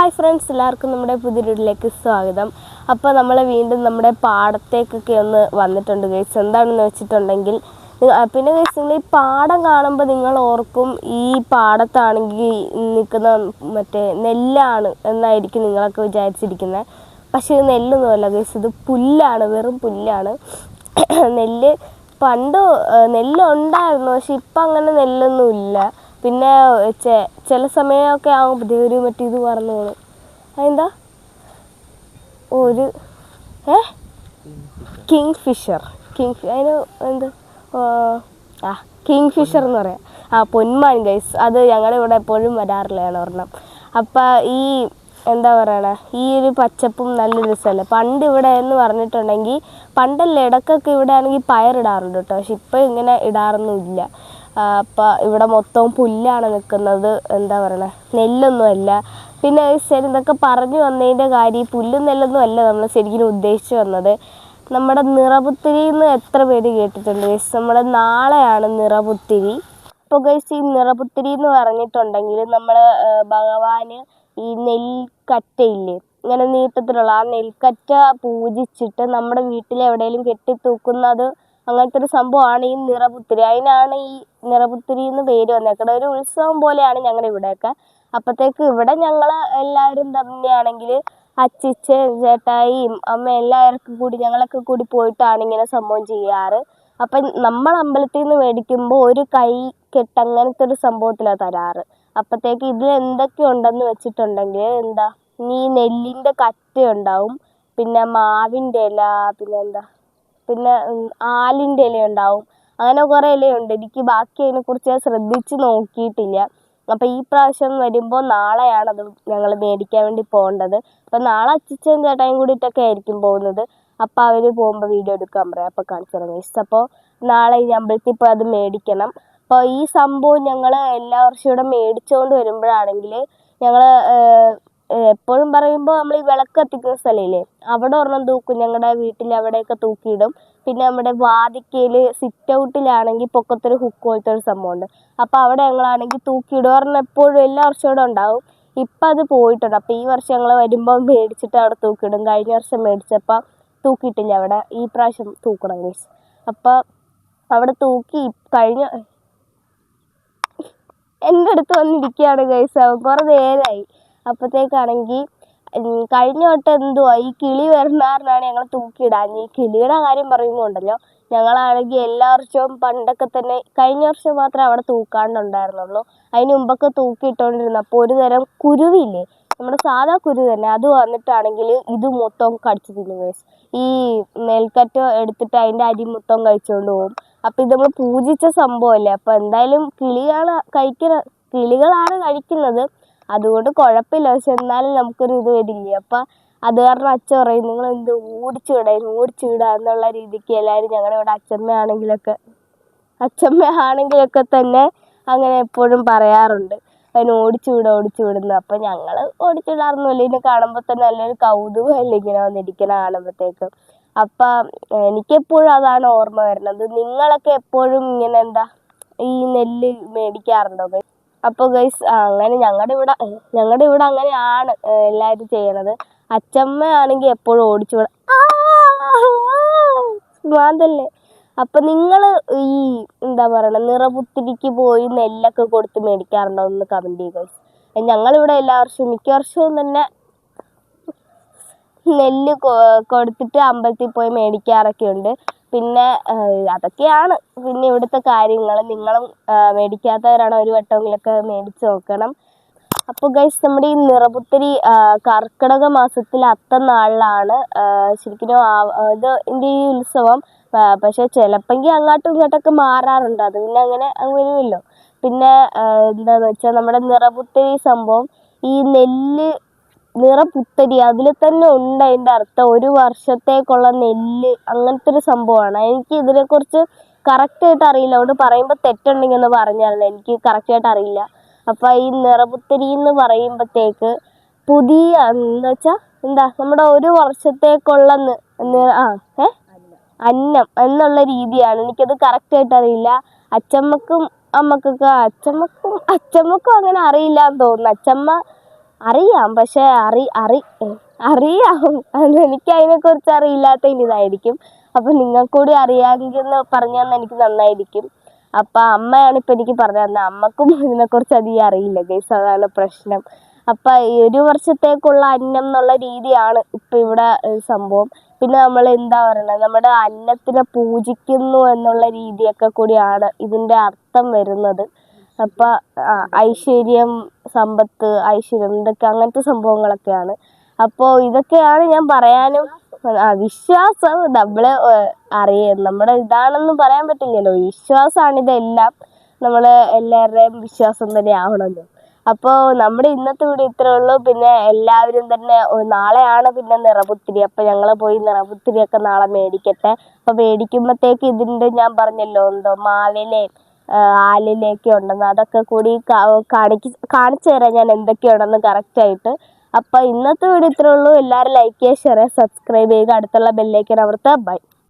Hi friends എല്ലാവർക്കും നമ്മുടെ പുതിയ വീട്ടിലേക്ക് സ്വാഗതം. അപ്പോൾ നമ്മൾ വീണ്ടും നമ്മുടെ പാടത്തേക്കൊക്കെ ഒന്ന് വന്നിട്ടുണ്ട് ഗൈസ് എന്താണെന്ന് വെച്ചിട്ടുണ്ടെങ്കിൽ പിന്നെ ഗൈസ് നിങ്ങൾ ഈ പാടം കാണുമ്പോൾ നിങ്ങൾ ഓർക്കും ഈ പാടത്താണെങ്കിൽ നിൽക്കുന്ന മറ്റേ നെല്ലാണ് എന്നായിരിക്കും നിങ്ങളൊക്കെ വിചാരിച്ചിരിക്കുന്നത്. പക്ഷേ ഇത് നെല്ലൊന്നുമല്ല ഗൈസ് ഇത് പുല്ലാണ് വെറും പുല്ലാണ്. നെല്ല് പണ്ട് നെല്ലുണ്ടായിരുന്നു പക്ഷെ ഇപ്പം അങ്ങനെ നെല്ലൊന്നും ഇല്ല പിന്നെ ചില സമയമൊക്കെ ആകുമ്പോൾ ഒരു മറ്റേ ഇത് പറഞ്ഞു അതെന്താ? ഒരു ഏ? കിങ് ഫിഷർ കിങ് അതിന് എന്ത്? ആ, ആ കിങ് ഫിഷർ എന്ന് പറയാം. ആ പൊന്മാൻ ഗൈസ്. അത് ഞങ്ങളുടെ ഇവിടെ എപ്പോഴും വരാറില്ലാണ് ഒരെണ്ണം. അപ്പം ഈ എന്താ പറയണ? ഈ ഒരു പച്ചപ്പും നല്ല രസമല്ലേ പണ്ട് ഇവിടെ എന്ന് പറഞ്ഞിട്ടുണ്ടെങ്കിൽ പണ്ടല്ല ഇടക്കൊക്കെ ഇവിടെ ആണെങ്കിൽ പയറിടാറുണ്ട് കേട്ടോ പക്ഷെ ഇപ്പം ഇങ്ങനെ ഇടാറൊന്നുമില്ല അപ്പം ഇവിടെ മൊത്തം പുല്ലാണ് നിൽക്കുന്നത് എന്താ പറയണേ? നെല്ലൊന്നുമല്ല. പിന്നെ ശരി ഇതൊക്കെ പറഞ്ഞു വന്നതിന്റെ കാര്യം പുല്ലും നെല്ലൊന്നും അല്ല നമ്മൾ ശരിക്കും ഉദ്ദേശിച്ചു വന്നത്. നമ്മുടെ നിറപുത്തിരി എന്ന് എത്ര പേര് കേട്ടിട്ടുണ്ട് ഗൈസ് നമ്മുടെ നാളെയാണ് നിറപുത്തിരി. അപ്പോൾ ഗൈസ് ഈ നിറപുത്തിരി എന്ന് പറഞ്ഞിട്ടുണ്ടെങ്കിൽ നമ്മൾ ഭഗവാന് ഈ നെൽക്കറ്റയില്ലേ? ഇങ്ങനെ നീട്ടത്തിലുള്ള ആ നെൽക്കറ്റ പൂജിച്ചിട്ട് നമ്മുടെ വീട്ടിൽ എവിടെയെങ്കിലും കെട്ടിത്തൂക്കുന്നത് അങ്ങനത്തെ ഒരു സംഭവമാണ് ഈ നിറപുത്തിരി. അതിനാണ് ഈ നിറപുത്തിരി എന്ന് പേര് വന്നേക്കുന്നത് ഒരു ഉത്സവം പോലെയാണ് ഞങ്ങളുടെ ഇവിടെയൊക്കെ. അപ്പത്തേക്ക് ഇവിടെ ഞങ്ങൾ എല്ലാവരും തന്നെയാണെങ്കിൽ അച്ചിച്ചൻ ചേട്ടായിയും അമ്മ എല്ലാവർക്കും കൂടി ഞങ്ങളൊക്കെ കൂടി പോയിട്ടാണ് ഇങ്ങനെ സംഭവം ചെയ്യാറ്. അപ്പം നമ്മൾ അമ്പലത്തിൽ നിന്ന് മേടിക്കുമ്പോൾ ഒരു കൈ കെട്ട് അങ്ങനത്തെ ഒരു സംഭവത്തിലാണ് തരാറ്. അപ്പത്തേക്ക് ഇതിൽ എന്തൊക്കെ ഉണ്ടെന്ന് വെച്ചിട്ടുണ്ടെങ്കിൽ എന്താ? ഈ നെല്ലിന്റെ കറ്റ ഉണ്ടാവും പിന്നെ മാവിന്റെ ഇല പിന്നെ എന്താ? പിന്നെ ആലിന്റെ ഇല ഉണ്ടാവും. അങ്ങനെ കുറേ ഇലയുണ്ട്. എനിക്ക് ബാക്കി അതിനെക്കുറിച്ച് ഞാൻ ശ്രദ്ധിച്ച് നോക്കിയിട്ടില്ല. അപ്പം ഈ പ്രാവശ്യം വരുമ്പോൾ നാളെയാണത് ഞങ്ങൾ മേടിക്കാൻ വേണ്ടി പോകേണ്ടത്. അപ്പം നാളെ അച്ചിച്ചൻ ചേട്ടായും കൂടിയിട്ടൊക്കെ ആയിരിക്കും പോകുന്നത്. അപ്പോൾ അവർ പോകുമ്പോൾ വീഡിയോ എടുക്കാൻ പറയാം. അപ്പോൾ കാണിച്ചു തരാം അപ്പോൾ നാളെ ഈ അമ്പലത്തിൽ പോയി അത് മേടിക്കണം. അപ്പോൾ ഈ സംഭവം ഞങ്ങൾ എല്ലാ വർഷവും ഇവിടെ മേടിച്ചുകൊണ്ട് വരുമ്പോഴാണെങ്കിൽ ഞങ്ങൾ എപ്പോഴും പറയുമ്പോൾ നമ്മൾ ഈ വിളക്ക് കത്തിക്കുന്ന സ്ഥലമില്ലേ അവിടെ ഒരെണ്ണം തൂക്കും. ഞങ്ങളുടെ വീട്ടിൽ അവിടെയൊക്കെ തൂക്കിയിടും. പിന്നെ നമ്മുടെ വാതിക്കയിൽ സിറ്റ് ഔട്ടിലാണെങ്കിൽ പൊക്കത്തൊരു ഹുക്ക് പോലത്തെ ഒരു സംഭവമുണ്ട്. അപ്പോൾ അവിടെ ഞങ്ങളാണെങ്കിൽ തൂക്കിയിടും. ഒരെണ്ണം എപ്പോഴും എല്ലാ വർഷവും ഇവിടെ ഉണ്ടാവും. ഇപ്പം അത് പോയിട്ടുണ്ട്. അപ്പോൾ ഈ വർഷം ഞങ്ങൾ വരുമ്പോൾ മേടിച്ചിട്ട് അവിടെ തൂക്കിയിടും. കഴിഞ്ഞ വർഷം മേടിച്ചപ്പോൾ തൂക്കിയിട്ടില്ല. അവിടെ ഈ പ്രാവശ്യം തൂക്കണം ഗൈസ്. അപ്പോൾ അവിടെ തൂക്കി കഴിഞ്ഞ എന്റെ അടുത്ത് വന്നിരിക്കുകയാണ് ഗൈസ് കുറേ നേരമായി അപ്പോഴത്തേക്കാണെങ്കിൽ കഴിഞ്ഞ വട്ടം എന്തുവാ ഈ കിളി വരുന്നാറിനാണ് ഞങ്ങൾ തൂക്കിയിടാൻ ഈ കിളിയുടെ കാര്യം പറയുമ്പോൾ ഉണ്ടല്ലോ ഞങ്ങളാണെങ്കിൽ എല്ലാ വർഷവും പണ്ടൊക്കെ തന്നെ കഴിഞ്ഞ വർഷം മാത്രമേ അവിടെ തൂക്കാണ്ടുണ്ടായിരുന്നുള്ളൂ. അതിന് മുമ്പൊക്കെ തൂക്കിയിട്ടോണ്ടിരുന്നപ്പോൾ ഒരു തരം കുരുവില്ലേ? നമ്മുടെ സാധാ കുരു തന്നെ. അത് വന്നിട്ടാണെങ്കിൽ ഇത് മൊത്തം കടിച്ചു തിന്നു ഗൈസ് ഈ നെൽക്കറ്റ് എടുത്തിട്ട് അതിന്റെ അരി മൊത്തം കഴിച്ചുകൊണ്ട് പോകും അപ്പം ഇത് നമ്മൾ പൂജിച്ച സംഭവമല്ലേ അപ്പം എന്തായാലും കിളികളാണ് കഴിക്കുന്ന കിളികളാണ് കഴിക്കുന്നത്. അതുകൊണ്ട് കുഴപ്പമില്ല. പക്ഷെ എന്നാലും നമുക്കൊരു ഇത് വരില്ലേ? അപ്പം അത് കാരണം അച്ഛൻ പറയും നിങ്ങൾ എന്ത് ഓടിച്ചു വിടാൻ ഓടിച്ചു വിടുക എന്നുള്ള രീതിക്ക് എല്ലാവരും ഞങ്ങളുടെ ഇവിടെ അച്ഛമ്മയാണെങ്കിലൊക്കെ അച്ഛമ്മ ആണെങ്കിലൊക്കെ തന്നെ അങ്ങനെ എപ്പോഴും പറയാറുണ്ട്. അതിന് ഓടിച്ചു വിടുക ഓടിച്ചു വിടുന്നു അപ്പം ഞങ്ങൾ ഓടിച്ചു വിടാറൊന്നുമില്ല ഇതിനെ കാണുമ്പോൾ തന്നെ നല്ലൊരു കൗതുകമല്ലേ ഇങ്ങനെ വന്നിരിക്കണ കാണുമ്പോഴത്തേക്കും അപ്പം എനിക്കെപ്പോഴും അതാണ് ഓർമ്മ വരുന്നത്. നിങ്ങളൊക്കെ എപ്പോഴും ഇങ്ങനെ എന്താ ഈ നെല്ല് മേടിക്കാറുണ്ടോ? അപ്പോൾ ഗൈസ് അങ്ങനെ ഞങ്ങളുടെ ഇവിടെ ഞങ്ങളുടെ ഇവിടെ അങ്ങനെയാണ് എല്ലാവരും ചെയ്യണത്. അച്ചമ്മ ആണെങ്കിൽ എപ്പോഴും ഓടിച്ചു വിടാന്തല്ലേ അപ്പം നിങ്ങൾ ഈ എന്താ പറയണ നിറപുത്തിരിക്ക് പോയി നെല്ലൊക്കെ കൊടുത്ത് മേടിക്കാറുണ്ടോ എന്ന് കമന്റ് ചെയ്യുക ഞങ്ങളിവിടെ എല്ലാ വർഷവും മിക്ക വർഷവും തന്നെ നെല്ല് കൊടുത്തിട്ട് അമ്പലത്തിൽ പോയി മേടിക്കാറൊക്കെ ഉണ്ട് പിന്നെ അതൊക്കെയാണ്. പിന്നെ ഇവിടുത്തെ കാര്യങ്ങൾ. നിങ്ങളും മേടിക്കാത്തവരാണ് ഒരു വട്ടമെങ്കിലൊക്കെ മേടിച്ച് നോക്കണം. അപ്പോൾ ഗൈസ് നമ്മുടെ ഈ നിറപുത്തരി കർക്കിടക മാസത്തിൽ അത്ത നാളിലാണ് ശരിക്കും ഇത് ഇതിന്റെ ഈ ഉത്സവം. പക്ഷേ ചിലപ്പെങ്കിൽ അങ്ങോട്ടും ഇങ്ങോട്ടൊക്കെ മാറാറുണ്ട്. അത് പിന്നെ അങ്ങനെ അങ്ങ് വരുമല്ലോ. പിന്നെ എന്താണെന്ന് വെച്ചാൽ നമ്മുടെ നിറപുത്തരി സംഭവം ഈ നെല്ല് നിറപുത്തരി അതിൽ തന്നെ ഉണ്ട് അതിന്റെ അർത്ഥം. ഒരു വർഷത്തേക്കുള്ള നെല്ല് അങ്ങനത്തെ ഒരു സംഭവമാണ്. എനിക്ക് ഇതിനെക്കുറിച്ച് കറക്റ്റായിട്ട് അറിയില്ല. അതുകൊണ്ട് പറയുമ്പോൾ തെറ്റുണ്ടെങ്കിൽ ഒന്ന് പറഞ്ഞായിരുന്നു എനിക്ക് കറക്റ്റായിട്ട് അറിയില്ല. അപ്പോൾ ഈ നിറപുത്തരി എന്ന് പറയുമ്പോഴത്തേക്ക് പുതിയ എന്താ വെച്ചാൽ എന്താ? നമ്മുടെ ഒരു വർഷത്തേക്കുള്ള ആ ഏ? അന്നം എന്നുള്ള രീതിയാണ്. എനിക്കത് കറക്റ്റായിട്ട് അറിയില്ല. അച്ചമ്മക്കും അമ്മക്കൊക്കെ അച്ചമ്മക്കും അച്ചമ്മക്കും അങ്ങനെ അറിയില്ല എന്ന് തോന്നുന്നു. അച്ചമ്മ അറിയാം പക്ഷെ അറി അറി അറിയാം അത് എനിക്ക് അതിനെക്കുറിച്ച് അറിയില്ലാത്തതിന്റെ ഇതായിരിക്കും. അപ്പം നിങ്ങൾക്കൂടി അറിയാമെങ്കിൽ പറഞ്ഞു തന്നാൽ എനിക്ക് നന്നായിരിക്കും. അപ്പം അമ്മയാണ് ഇപ്പം എനിക്ക് പറഞ്ഞു തന്നത്. അമ്മക്കും ഇതിനെക്കുറിച്ച് അധികം അറിയില്ല ഗൈസ് അതാണ് പ്രശ്നം. അപ്പം ഈ ഒരു വർഷത്തേക്കുള്ള അന്നം എന്നുള്ള രീതിയാണ് ഇപ്പം ഇവിടെ സംഭവം. പിന്നെ നമ്മൾ എന്താ പറയുന്നത് നമ്മുടെ അന്നത്തിനെ പൂജിക്കുന്നു എന്നുള്ള രീതിയൊക്കെ കൂടിയാണ് ഇതിന്റെ അർത്ഥം വരുന്നത്. അപ്പം ഐശ്വര്യം സമ്പത്ത് ഐശ്വര്യം ഇതൊക്കെ അങ്ങനത്തെ സംഭവങ്ങളൊക്കെയാണ്. അപ്പോൾ ഇതൊക്കെയാണ് ഞാൻ പറയാനും വിശ്വാസം നമ്മൾ അറിയ നമ്മുടെ ഇതാണെന്നും പറയാൻ പറ്റില്ലല്ലോ. വിശ്വാസമാണ് ഇതെല്ലാം. നമ്മൾ എല്ലാവരുടെയും വിശ്വാസം തന്നെ ആവണമല്ലോ അപ്പോൾ നമ്മുടെ ഇന്നത്തെ വീട് ഇത്രേ ഉള്ളൂ. പിന്നെ എല്ലാവരും തന്നെ നാളെയാണ് പിന്നെ നിറപുത്തിരി. അപ്പോൾ ഞങ്ങൾ പോയി നിറപുത്തിരിയൊക്കെ നാളെ മേടിക്കട്ടെ. അപ്പോൾ മേടിക്കുമ്പോഴത്തേക്ക് ഇതിന്റെ ഞാൻ പറഞ്ഞല്ലോ എന്തോ മാവിലയും ആലിലയൊക്കെ ഉണ്ടെന്ന്. അതൊക്കെ കൂടി കാണിക്ക് കാണിച്ചു തരാം ഞാൻ എന്തൊക്കെയുണ്ടെന്ന് കറക്റ്റായിട്ട് അപ്പോൾ ഇന്നത്തെ വീഡിയോ ഇത്രേ ഉള്ളൂ. എല്ലാവരും ലൈക്ക് ചെയ്യുക ഷെയർ ചെയ്യുക. സബ്സ്ക്രൈബ് ചെയ്യുക അടുത്തുള്ള ബെല്ലേക്ക് അമർത്തുക ബൈ